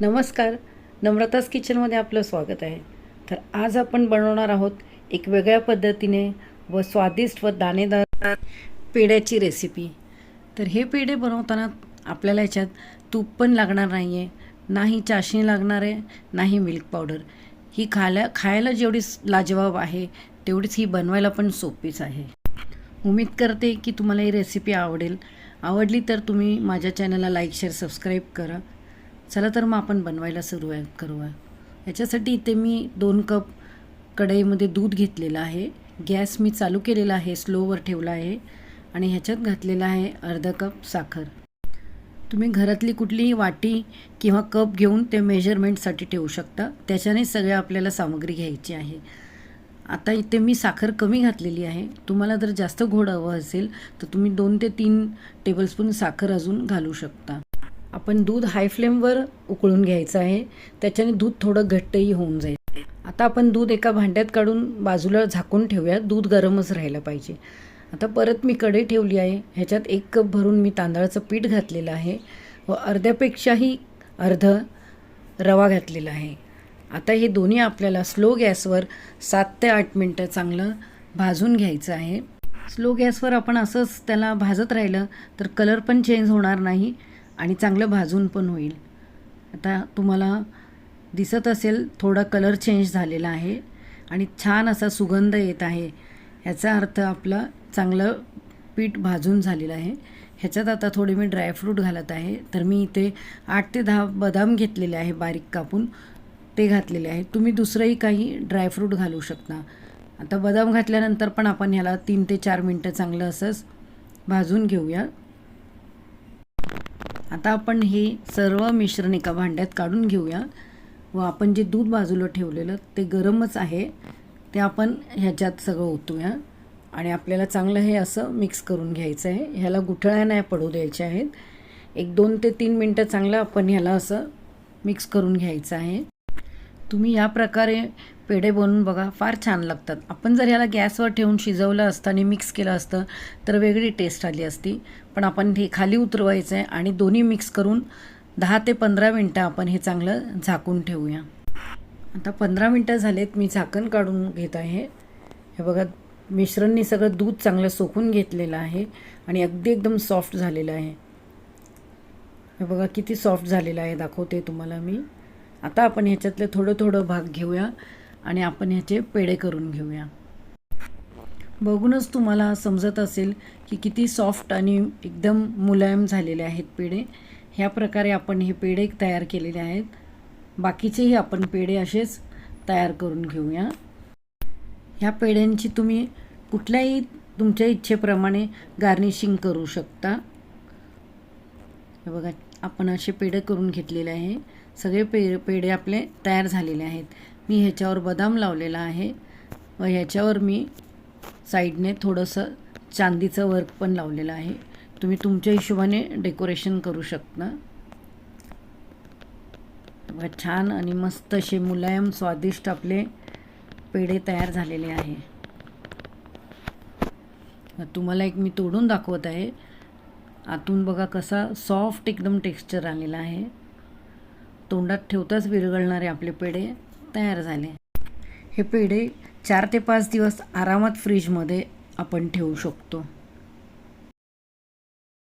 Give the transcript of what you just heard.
नमस्कार. नम्रताज किचनमध्ये आपलं स्वागत आहे. तर आज आपण बनवणार आहोत एक वेगळ्या पद्धतीने व स्वादिष्ट व दाणेदार पेड्याची रेसिपी तर हे पेढे बनवताना आपल्याला याच्यात तूप पण लागणार नाही आहे नाही चाशणी लागणार आहे नाही मिल्क पावडर ही खायला खायला जेवढी लाजवाब आहे तेवढीच ही बनवायला पण सोपीच आहे. उम्मीद करते की तुम्हाला ही रेसिपी आवडेल. आवडली तर तुम्ही माझ्या चॅनलला लाईक शेअर सबस्क्राईब करा. चला तर मग आपण बनवायला सुरुवात करूया. याच्यासाठी इथे मी दोन कप कढईमध्ये दूध घेतलेलं आहे. गॅस मी चालू केलेला आहे स्लोवर ठेवला आहे आणि ह्याच्यात घातलेला आहे अर्धा कप साखर. तुम्ही घरातली कुठलीही वाटी किंवा कप घेऊन ते मेजरमेंटसाठी ठेवू शकता. त्याच्याने सगळ्या आपल्याला सामग्री घ्यायची आहे. आता इथे मी साखर कमी घातलेली आहे. तुम्हाला जर जास्त गोड हवं असेल तर तुम्ही दोन ते तीन टेबलस्पून साखर अजून घालू शकता. आपण दूध हाय फ्लेमवर उकळून घ्यायचं आहे. त्याच्याने दूध थोडं घट्टही होऊन जाईल. आता आपण दूध एका भांड्यात काढून बाजूला झाकून ठेवूया दूध गरमच राहिलं पाहिजे. आता परत मी कढई ठेवली आहे. ह्याच्यात एक कप भरून मी तांदळाचं पीठ घातलेलं आहे व अर्ध्यापेक्षाही अर्ध रवा घातलेला आहे. आता हे दोन्ही आपल्याला स्लो गॅसवर सात ते आठ मिनटं चांगलं भाजून घ्यायचं आहे. स्लो गॅसवर आपण असंच त्याला भाजत राहिलं तर कलर पण चेंज होणार नाही. आणि चांगलं भाजून पण होईल. आता तुम्हाला दिसत असेल थोडा कलर चेंज झालेला आहे आणि छान असा सुगंध येत आहे. ह्याचा अर्थ आपलं चांगलं पीठ भाजून झालेलं आहे. ह्याच्यात आता थोडे मी ड्रायफ्रूट घालत आहे. तर मी इथे आठ ते दहा बदाम घेतलेले आहे बारीक कापून. ते घातलेले आहे. तुम्ही दुसरंही काही ड्रायफ्रूट घालू शकता. आता बदाम घातल्यानंतर पण आपण ह्याला तीन ते चार मिनटं चांगलं असंच भाजून घेऊया. आता आपण हे सर्व मिश्रण एका भांड्यात काढून घेऊया व आपण जे दूध बाजूला ठेवलेलं ते गरमच आहे ते आपण ह्याच्यात सगळं ओतूया. आणि आपल्याला चांगलं हे असं मिक्स करून घ्यायचं आहे. ह्याला गुठळ्या नाही पडू द्यायच्या आहेत. एक दोन ते तीन मिनटं चांगलं आपण ह्याला असं मिक्स करून घ्यायचं आहे. तुम्ही या प्रकारे पेढे बनवून बघा फार छान लागतात. आपण जर ह्याला गॅसवर ठेवून शिजवलं असतं आणि मिक्स केलं असतं तर वेगळी टेस्ट आली असती. पण आपण हे खाली उतरवायचं आहे आणि दोन्ही मिक्स करून दहा ते पंधरा मिनटं आपण हे चांगलं झाकून ठेवूया. आता पंधरा मिनटं झालेत मी झाकण काढून घेत आहे. हे बघा मिश्रणनी सगळं दूध चांगलं सोकून घेतलेलं आहे आणि अगदी एकदम सॉफ्ट झालेलं आहे. हे बघा किती सॉफ्ट झालेलं आहे दाखवते तुम्हाला मी. आता आपण ह्याच्यातले थोडं थोडं भाग घेऊया आणि आपण ह्याचे पेढे करून घेऊया. बघूनच तुम्हाला समजत असेल की किती सॉफ्ट आणि एकदम मुलायम झालेले आहेत पेढे. ह्या प्रकारे आपण हे पेढे तयार केलेले आहेत. बाकीचेही आपण पेढे असेच तयार करून घेऊया. ह्या पेढ्यांची तुम्ही कुठल्याही तुमच्या इच्छेप्रमाणे गार्निशिंग करू शकता. हे बघा आपण असे पेढे करून घेतलेले आहे. सगळे पे पेढे आपले तयार झालेले आहेत. मी ह्याच्यावर बदाम लावलेला आहे. व ह्याच्यावर मी साईडने थोडंसं चांदीचं वर्क पण लावलेलं आहे. तुम्ही तुमच्या हिशोबाने डेकोरेशन करू शकता. बघा छान आणि मस्त असे मुलायम स्वादिष्ट आपले पेढे तयार झालेले आहे. तुम्हाला एक मी तोडून दाखवत आहे. आतून बघा कसा सॉफ्ट एकदम टेक्स्चर आलेला आहे. तोंडात ठेवताच विरघळणारे आपले पेढे तयार झाले. हे पेढे चार ते पाच दिवस आरामात फ्रीजमध्ये आपण ठेवू शकतो.